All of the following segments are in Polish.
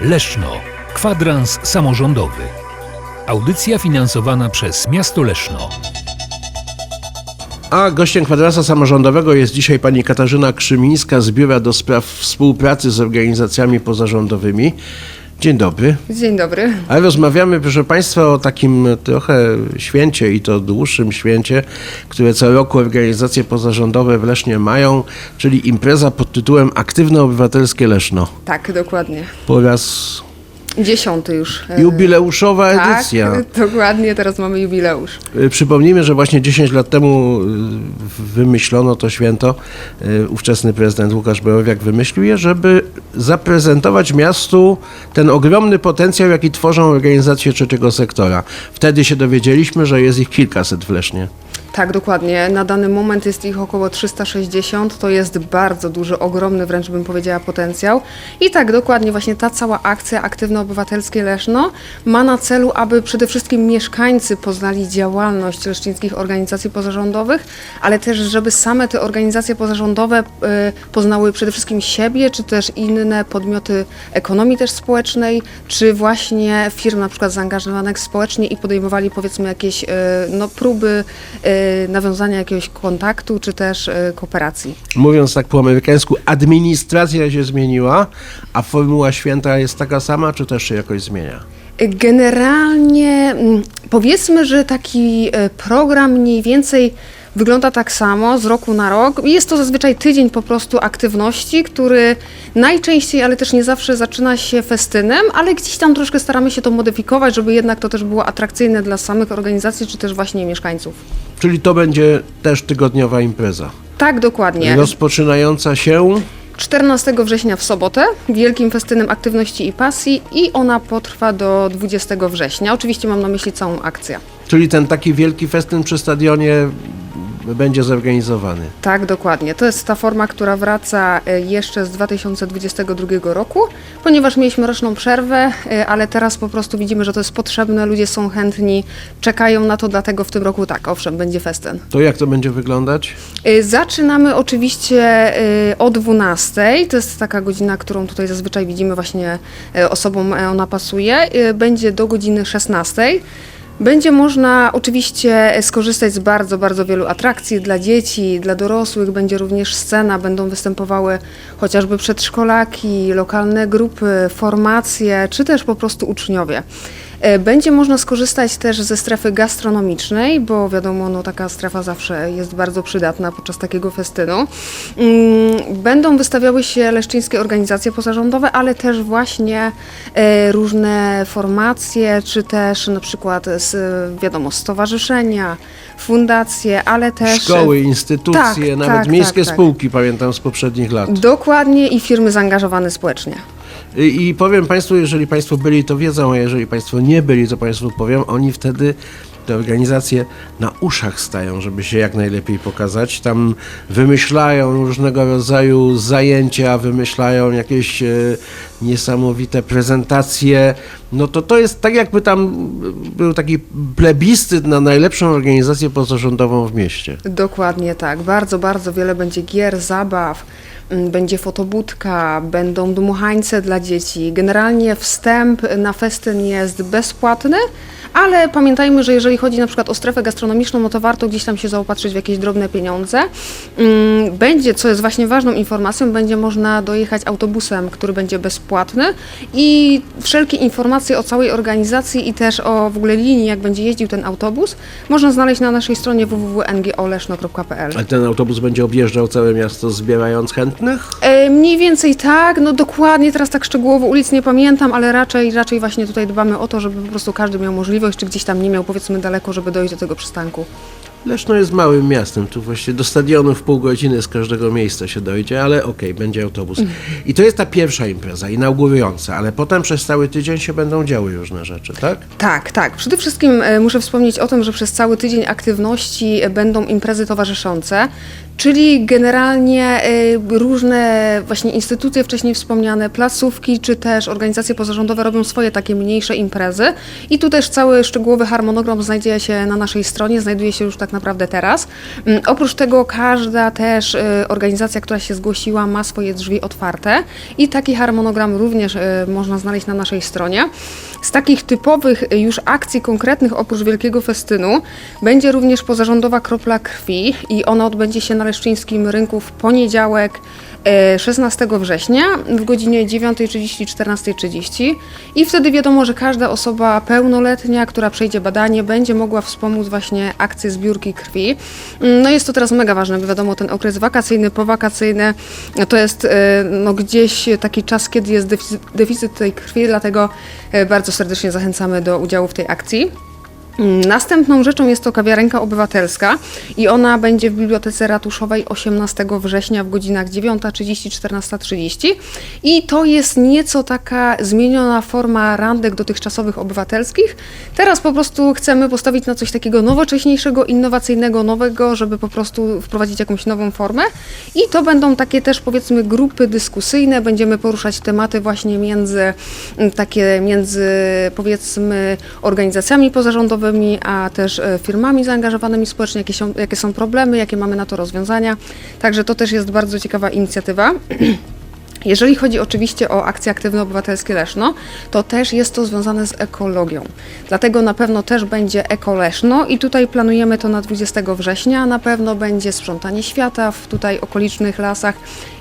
Leszno. Kwadrans samorządowy. Audycja finansowana przez miasto Leszno. A gościem kwadransa samorządowego jest dzisiaj pani Katarzyna Krzymińska z Biura do Spraw Współpracy z Organizacjami Pozarządowymi. Dzień dobry. Dzień dobry. A rozmawiamy, proszę Państwa, o takim trochę święcie i to dłuższym święcie, które co roku organizacje pozarządowe w Lesznie mają, czyli impreza pod tytułem Aktywne Obywatelskie Leszno. Tak, dokładnie. Po raz Dziesiąty już. e, jubileuszowa tak, edycja. dokładnie, teraz mamy jubileusz. Y, Przypomnijmy, że właśnie 10 lat temu y, wymyślono to święto. Ówczesny prezydent Łukasz Borowiak wymyślił je, żeby zaprezentować miastu ten ogromny potencjał, jaki tworzą organizacje trzeciego sektora. Wtedy się dowiedzieliśmy, że jest ich kilkaset w Lesznie. Tak, dokładnie. Na dany moment jest ich około 360. To jest bardzo duży, ogromny wręcz bym powiedziała potencjał. I tak, dokładnie, właśnie ta cała akcja Aktywne Obywatelskie Leszno ma na celu, aby przede wszystkim mieszkańcy poznali działalność leszczyńskich organizacji pozarządowych, ale też, żeby same te organizacje pozarządowe e, poznały przede wszystkim siebie, czy też inne podmioty ekonomii też społecznej, czy właśnie firm na przykład zaangażowanych społecznie i podejmowali powiedzmy jakieś e, no, próby e, nawiązania jakiegoś kontaktu, czy też e, kooperacji. Mówiąc tak po amerykańsku, administracja się zmieniła, a formuła święta jest taka sama, czy też się jakoś zmienia? Generalnie mm, powiedzmy, że taki program mniej więcej wygląda tak samo z roku na rok. Jest to zazwyczaj tydzień po prostu aktywności, który najczęściej, ale też nie zawsze zaczyna się festynem, ale gdzieś tam troszkę staramy się to modyfikować, żeby jednak to też było atrakcyjne dla samych organizacji, czy też właśnie mieszkańców. Czyli to będzie też tygodniowa impreza. Tak, dokładnie. Rozpoczynająca się 14 września w sobotę wielkim festynem aktywności i pasji i ona potrwa do 20 września. Oczywiście mam na myśli całą akcję. Czyli ten taki wielki festyn przy stadionie będzie zorganizowany. Tak, dokładnie. To jest ta forma, która wraca e, jeszcze z 2022 roku, ponieważ mieliśmy roczną przerwę, e, ale teraz po prostu widzimy, że to jest potrzebne, ludzie są chętni, czekają na to, dlatego w tym roku tak, owszem, będzie festyn. To jak to będzie wyglądać? E, Zaczynamy oczywiście o 12. To jest taka godzina, którą tutaj zazwyczaj widzimy właśnie osobom ona pasuje. Będzie do godziny 16. Będzie można oczywiście skorzystać z bardzo, bardzo wielu atrakcji dla dzieci, dla dorosłych. Będzie również scena, będą występowały chociażby przedszkolaki, lokalne grupy, formacje, czy też po prostu uczniowie. E, Będzie można skorzystać też ze strefy gastronomicznej, bo wiadomo, no, taka strefa zawsze jest bardzo przydatna podczas takiego festynu. Mm, Będą wystawiały się leszczyńskie organizacje pozarządowe, ale też właśnie e, różne formacje, czy też na przykład wiadomo, stowarzyszenia, fundacje, ale też... Szkoły, instytucje, Tak, nawet tak, miejskie tak, tak. spółki, pamiętam z poprzednich lat. Dokładnie i firmy zaangażowane społecznie. I, powiem Państwu, jeżeli Państwo byli, to wiedzą, a jeżeli Państwo nie byli, to Państwu powiem, oni wtedy te organizacje na uszach stają, żeby się jak najlepiej pokazać. Tam wymyślają różnego rodzaju zajęcia, wymyślają jakieś e, niesamowite prezentacje. No to to jest tak, jakby tam był taki plebiscyt na najlepszą organizację pozarządową w mieście. Dokładnie tak. Bardzo, bardzo wiele będzie gier, zabaw, mm, będzie fotobudka, będą dmuchańce dla dzieci. Generalnie wstęp na festyn jest bezpłatny, ale pamiętajmy, że jeżeli chodzi na przykład o strefę gastronomiczną, no to warto gdzieś tam się zaopatrzyć w jakieś drobne pieniądze. Mm, Będzie, co jest właśnie ważną informacją, będzie można dojechać autobusem, który będzie bezpłatny i wszelkie informacje o całej organizacji i też o w ogóle linii, jak będzie jeździł ten autobus, można znaleźć na naszej stronie www.ngoleszno.pl. A ten autobus będzie objeżdżał całe miasto, zbierając chętnych? E, mniej więcej tak, no dokładnie teraz tak szczegółowo ulic nie pamiętam, ale raczej, raczej właśnie tutaj dbamy o to, żeby po prostu każdy miał możliwość, czy gdzieś tam nie miał powiedzmy daleko, żeby dojść do tego przystanku. Leszno jest małym miastem, tu właściwie do stadionu w pół godziny z każdego miejsca się dojdzie, ale okej, będzie autobus. I to jest ta pierwsza impreza, inaugurująca, ale potem przez cały tydzień się będą działy różne rzeczy, tak? Tak, tak. Przede wszystkim e, muszę wspomnieć o tym, że przez cały tydzień aktywności e, będą imprezy towarzyszące, czyli generalnie e, różne właśnie instytucje wcześniej wspomniane, placówki czy też organizacje pozarządowe robią swoje takie mniejsze imprezy i tu też cały szczegółowy harmonogram znajduje się na naszej stronie, znajduje się już tak naprawdę teraz. Mm, Oprócz tego każda też e, organizacja, która się zgłosiła, ma swoje drzwi otwarte i taki harmonogram również e, można znaleźć na naszej stronie. Z takich typowych e, już akcji konkretnych oprócz Wielkiego Festynu będzie również pozarządowa kropla krwi i ona odbędzie się na Leszczyńskim Rynku w poniedziałek e, 16 września w godzinie 9.30, 14.30 i wtedy wiadomo, że każda osoba pełnoletnia, która przejdzie badanie, będzie mogła wspomóc właśnie akcję zbiórki krwi. Mm, No jest to teraz mega ważne, bo wiadomo, ten okres wakacyjny, powakacyjny, to jest e, no, gdzieś taki czas, kiedy jest deficyt, tej krwi, dlatego e, bardzo serdecznie zachęcamy do udziału w tej akcji. Mm, Następną rzeczą jest to kawiarenka obywatelska i ona będzie w Bibliotece Ratuszowej 18 września w godzinach 9.30, 14.30 i to jest nieco taka zmieniona forma randek dotychczasowych obywatelskich. Teraz po prostu chcemy postawić na coś takiego nowocześniejszego, innowacyjnego, nowego, żeby po prostu wprowadzić jakąś nową formę. I to będą takie też powiedzmy grupy dyskusyjne, będziemy poruszać tematy właśnie między mm, takie między powiedzmy organizacjami pozarządowymi, a też e, firmami zaangażowanymi społecznie, jakie są, jakie są problemy, jakie mamy na to rozwiązania. Także to też jest bardzo ciekawa inicjatywa. Jeżeli chodzi oczywiście o akcje aktywne obywatelskie Leszno, to też jest to związane z ekologią. Dlatego na pewno też będzie Eko Leszno i tutaj planujemy to na 20 września. Na pewno będzie sprzątanie świata w tutaj okolicznych lasach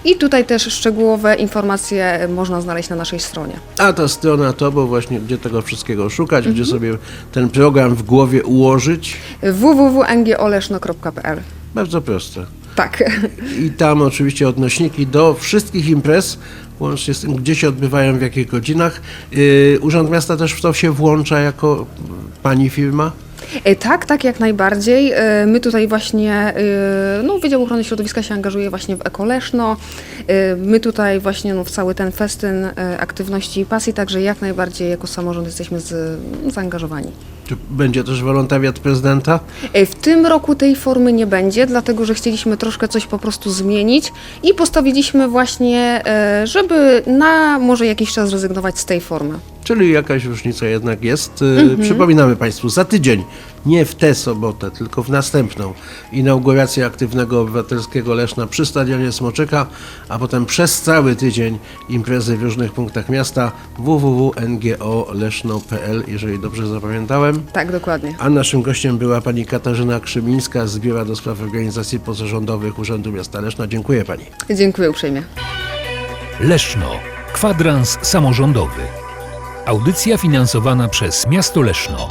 i tutaj też szczegółowe informacje można znaleźć na naszej stronie. A ta strona to, bo właśnie gdzie tego wszystkiego szukać, gdzie sobie ten program w głowie ułożyć. www.ngoleszno.pl Bardzo proste. Tak. I tam oczywiście odnośniki do wszystkich imprez, łącznie z tym, gdzie się odbywają, w jakich godzinach. Yy, Urząd Miasta też w to się włącza jako pani firma. E, Tak, tak, jak najbardziej. E, My tutaj właśnie, e, no Wydział Ochrony Środowiska się angażuje właśnie w Ekoleszno. My tutaj właśnie no, w cały ten festyn aktywności i pasji, także jak najbardziej jako samorząd jesteśmy z, zaangażowani. Czy będzie też wolontariat prezydenta? W tym roku tej formy nie będzie, dlatego że chcieliśmy troszkę coś po prostu zmienić i postawiliśmy właśnie, żeby na może jakiś czas zrezygnować z tej formy. Czyli jakaś różnica jednak jest. Yy, Przypominamy Państwu, za tydzień, nie w tę sobotę, tylko w następną, inauguracja aktywnego obywatelskiego Leszna przy Stadionie Smoczyka, a potem przez cały tydzień imprezy w różnych punktach miasta www.ngoleszno.pl, jeżeli dobrze zapamiętałem. Tak, dokładnie. A naszym gościem była pani Katarzyna Krzymińska z Biura do Spraw Organizacji Pozarządowych Urzędu Miasta Leszna. Dziękuję pani. Dziękuję uprzejmie. Leszno. Kwadrans samorządowy. Audycja finansowana przez miasto Leszno.